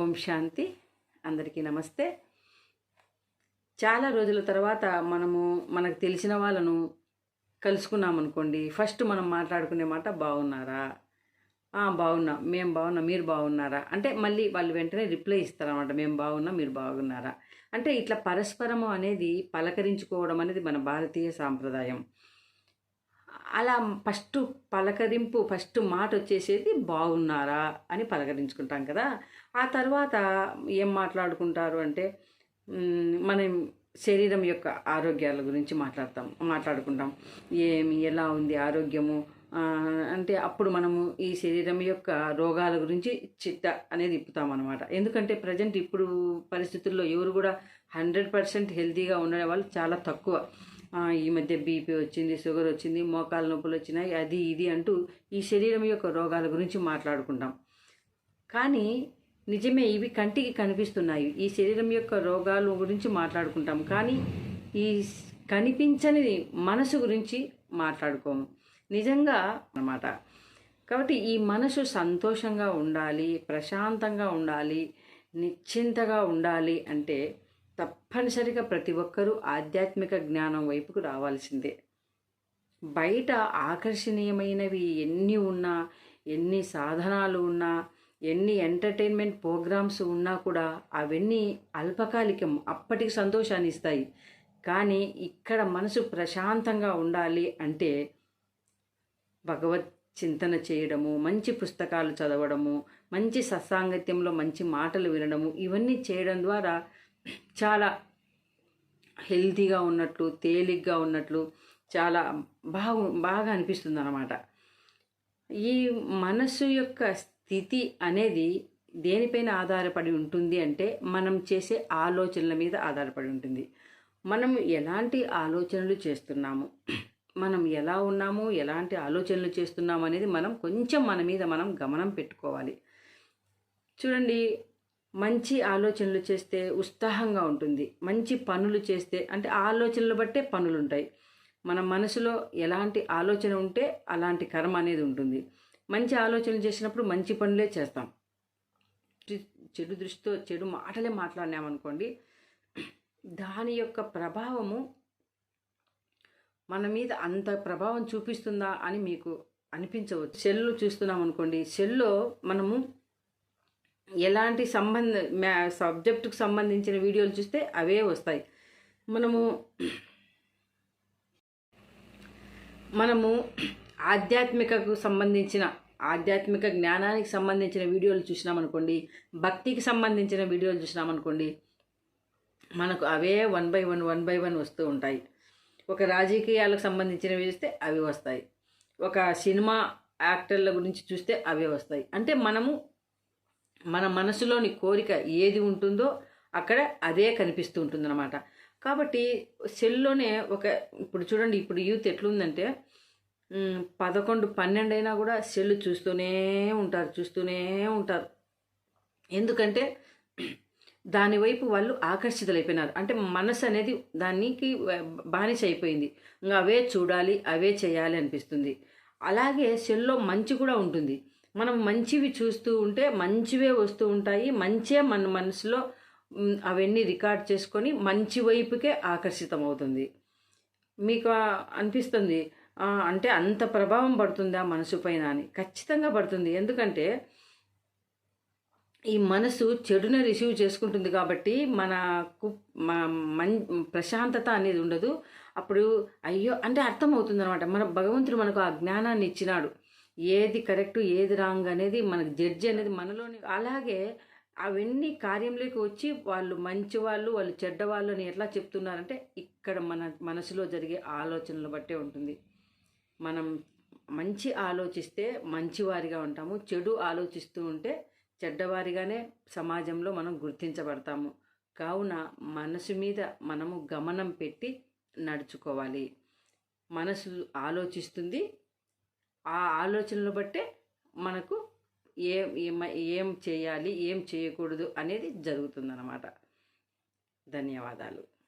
ఓం శాంతి. అందరికీ నమస్తే. చాలా రోజుల తర్వాత మనము మనకు తెలిసిన వాళ్ళను కలుసుకున్నామనుకోండి ఫస్ట్ మనం మాట్లాడుకునే మాట బాగున్నారా బాగున్నాం బాగున్నా మేము బాగున్నా మీరు బాగున్నారా అంటే మళ్ళీ వాళ్ళు వెంటనే రిప్లై ఇస్తారన్నమాట. మేము బాగున్నా మీరు బాగున్నారా? అంటే ఇట్లా పరస్పరము అనేది పలకరించుకోవడం అనేది మన భారతీయ సాంప్రదాయం. అలా ఫస్ట్ పలకరింపు ఫస్ట్ మాట వచ్చేసేది బాగున్నారా అని పలకరించుకుంటాం కదా. ఆ తర్వాత ఏం మాట్లాడుకుంటారు అంటే మనం శరీరం యొక్క ఆరోగ్యాల గురించి మాట్లాడతాం మాట్లాడుకుంటాం. ఏమి ఎలా ఉంది ఆరోగ్యము? అంటే అప్పుడు మనము ఈ శరీరం యొక్క రోగాల గురించి చిట్ట అనేది ఇప్పుతాం అనమాట ఎందుకంటే ప్రజెంట్ ఇప్పుడు పరిస్థితుల్లో ఎవరు కూడా హండ్రెడ్ పర్సెంట్ హెల్తీగా ఉండే వాళ్ళు చాలా తక్కువ. ఈ మధ్య బీపీ వచ్చింది షుగర్ వచ్చింది మోకాలు నొప్పులు వచ్చినాయి అది ఇది అంటూ ఈ శరీరం యొక్క రోగాల గురించి మాట్లాడుకుంటాం. కానీ నిజమే ఇవి కంటికి కనిపిస్తున్నాయి. ఈ శరీరం యొక్క రోగాల గురించి మాట్లాడుకుంటాం. కానీ ఈ కనిపించని మనసు గురించి మాట్లాడుకోము. నిజంగా అన్నమాట. కాబట్టి ఈ మనసు సంతోషంగా ఉండాలి ప్రశాంతంగా ఉండాలి నిశ్చింతగా ఉండాలి అంటే తప్పనిసరిగా ప్రతి ఒక్కరూ ఆధ్యాత్మిక జ్ఞానం వైపుకు రావాల్సిందే. బయట ఆకర్షణీయమైనవి ఎన్ని ఉన్నా ఎన్ని సాధనాలు ఉన్నా ఎన్ని ఎంటర్టైన్మెంట్ ప్రోగ్రామ్స్ ఉన్నా కూడా అవన్నీ అల్పకాలికం అప్పటికి సంతోషాన్ని ఇస్తాయి. కానీ ఇక్కడ మనసు ప్రశాంతంగా ఉండాలి అంటే భగవత్ చింతన చేయడము మంచి పుస్తకాలు చదవడము మంచి సత్సాంగత్యంలో మంచి మాటలు వినడము ఇవన్నీ చేయడం ద్వారా చాలా హెల్తీగా ఉన్నట్లు తేలిగ్గా ఉన్నట్లు చాలా బాగు బాగా అనిపిస్తుంది అన్నమాట ఈ మనస్సు యొక్క స్థితి అనేది దేనిపైన ఆధారపడి ఉంటుంది అంటే మనం చేసే ఆలోచనల మీద ఆధారపడి ఉంటుంది. మనం ఎలాంటి ఆలోచనలు చేస్తున్నాము? మనం ఎలా ఉన్నాము? ఎలాంటి ఆలోచనలు చేస్తున్నాము అనేది మనం కొంచెం మన మీద మనం గమనం పెట్టుకోవాలి. చూడండి మంచి ఆలోచనలు చేస్తే ఉత్సాహంగా ఉంటుంది. మంచి పనులు చేస్తే అంటే ఆలోచనలు బట్టే పనులు ఉంటాయి మన మనసులో ఎలాంటి ఆలోచన ఉంటే అలాంటి కర్మ అనేది ఉంటుంది. మంచి ఆలోచనలు చేసినప్పుడు మంచి పనులే చేస్తాం. చెడు దృష్టితో చెడు మాటలే మాట్లాడినామనుకోండి దాని యొక్క ప్రభావము మన మీద అంత ప్రభావం చూపిస్తుందా అని మీకు అనిపించవచ్చు. సెల్లు చూస్తున్నాం అనుకోండి సెల్లో మనము ఎలాంటి సంబంధ మ్యా సబ్జెక్టుకు సంబంధించిన వీడియోలు చూస్తే అవే వస్తాయి. మనము మనము ఆధ్యాత్మికకు సంబంధించిన ఆధ్యాత్మిక జ్ఞానానికి సంబంధించిన వీడియోలు చూసినామనుకోండి భక్తికి సంబంధించిన వీడియోలు చూసినామనుకోండి మనకు అవే one by one one by one వస్తూ ఉంటాయి. ఒక రాజకీయాలకు సంబంధించినవి చూస్తే అవి వస్తాయి. ఒక సినిమా యాక్టర్ల గురించి చూస్తే అవే వస్తాయి. అంటే మనము మన మనసులోని కోరిక ఏది ఉంటుందో అక్కడ అదే కనిపిస్తూ ఉంటుందన్నమాట. కాబట్టి సెల్లోనే ఒక ఇప్పుడు చూడండి ఇప్పుడు యూత్ ఎట్లుందంటే పదకొండు పన్నెండు అయినా కూడా సెల్ చూస్తూనే ఉంటారు చూస్తూనే ఉంటారు. ఎందుకంటే దాని వైపు వాళ్ళు ఆకర్షితులైపోయినారు. అంటే మనసు అనేది దానికి బానిస అయిపోయింది. ఇంకా అవే చూడాలి అవే చేయాలి అనిపిస్తుంది. అలాగే సెల్లో మంచి కూడా ఉంటుంది. మనం మంచివి చూస్తూ ఉంటే మంచివే వస్తూ ఉంటాయి. మంచే మన మనసులో అవన్నీ రికార్డ్ చేసుకొని మంచి వైపుకే ఆకర్షితం అవుతుంది మీకు అనిపిస్తుంది అంటే అంత ప్రభావం పడుతుందా మనసు పైన అని. ఖచ్చితంగా పడుతుంది. ఎందుకంటే ఈ మనసు చెడుని రిసీవ్ చేసుకుంటుంది కాబట్టి మనకు మ- మన్ ప్రశాంతత అనేది ఉండదు. అప్పుడు అయ్యో అంటే అర్థమవుతుంది అనమాట మన భగవంతుడు మనకు ఆ జ్ఞానాన్ని ఇచ్చినాడు. ఏది కరెక్ట్ ఏది రాంగ్ అనేది మనకు జడ్జి అనేది మనలోనే అలాగే అవన్నీ కార్యంలోకి వచ్చి వాళ్ళు మంచి వాళ్ళు వాళ్ళు చెడ్డవాళ్ళు అని ఎట్లా చెప్తున్నారంటే ఇక్కడ మన మనసులో జరిగే ఆలోచనలు బట్టే ఉంటుంది. మనం మంచి ఆలోచిస్తే మంచివారిగా ఉంటాము చెడు ఆలోచిస్తూ ఉంటే చెడ్డవారిగానే సమాజంలో మనం గుర్తించబడతాము. కావున మనసు మీద మనము గమనం పెట్టి నడుచుకోవాలి. మనసు ఆలోచిస్తుంది ఆ ఆలోచనలు బట్టే మనకు ఏం ఏం- ఏం చేయాలి ఏం చేయకూడదు అనేది జరుగుతుందన్నమాట. ధన్యవాదాలు.